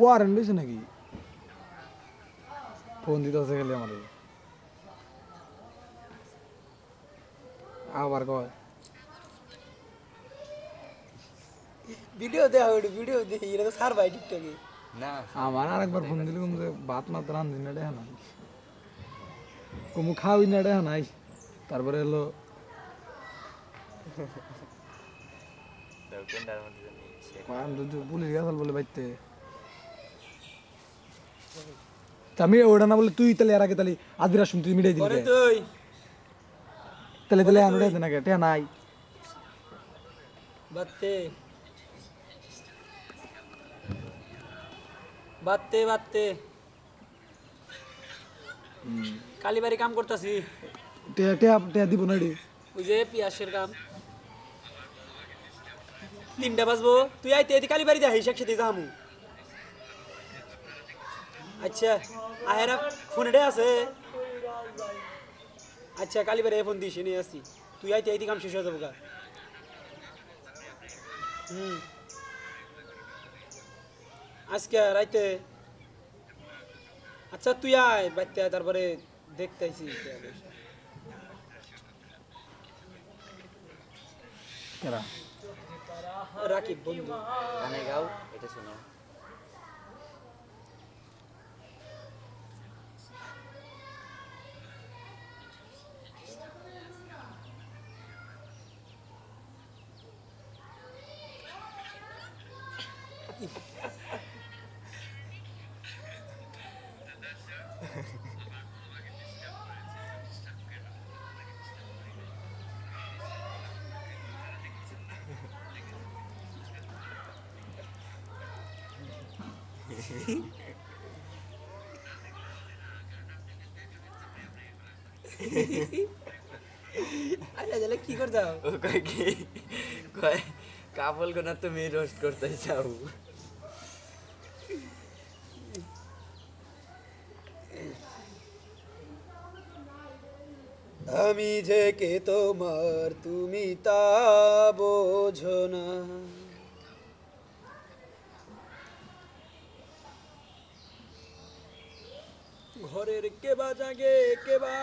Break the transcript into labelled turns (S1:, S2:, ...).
S1: Warrant লইছে নাকি? Phone দিতে আছে খালি আমার। আবার কয়।
S2: ভিডিও দেওয়া ওইটা ভিডিও দেখি এটা তো সার ভাই টিকটকে।
S3: না
S1: আমার আরেকবার ফোন দিলে কম যে ভাত মাত্র রান্ধি না দেখা নাই কমু খাওয়াই না দেখা নাই তারপরে
S3: তো
S1: পুলিশ গেছাল বলে বাইতে আমি ওটা না বলে তুই তাহলে এর আগে তাহলে আদিরা শুন তুই মিটাই।
S2: তুই।
S1: তাহলে তাহলে উঠাইতে না কে টেয়া নাই।
S2: বাত্তে বাত্তে বাত্তে কালীবাড়ি কাম করতেছি।
S1: টেয়া টেয়া টেয়া দিব না রে।
S2: ওই যে পিয়াসের কাম। তিনটা বাজবো। তুই আইতে এদি কালীবাড়ি যা হিসাব সাথে যামু। আচ্ছা আহেরা ফোনে আছে? আচ্ছা কালীবাড়ি ফোন দিস নিয়ে আসি। তুই আইতে এদি কাম শেষ হয়ে যাব গা হুম। আজকে রাইতে আচ্ছা তুই আয় বাড়তে আয় তারপরে দেখতে আইসি রাকিব বন্ধু।
S3: গাও এটা শোনো।
S2: আরে কি করে দাও
S3: ও কয় কি? কয় কাপল তুমি রোস্ট করতে চাও।
S2: আমি যে কে তোমার তুমি তা বোঝো না। ঘরের কেবা জাগে কে বা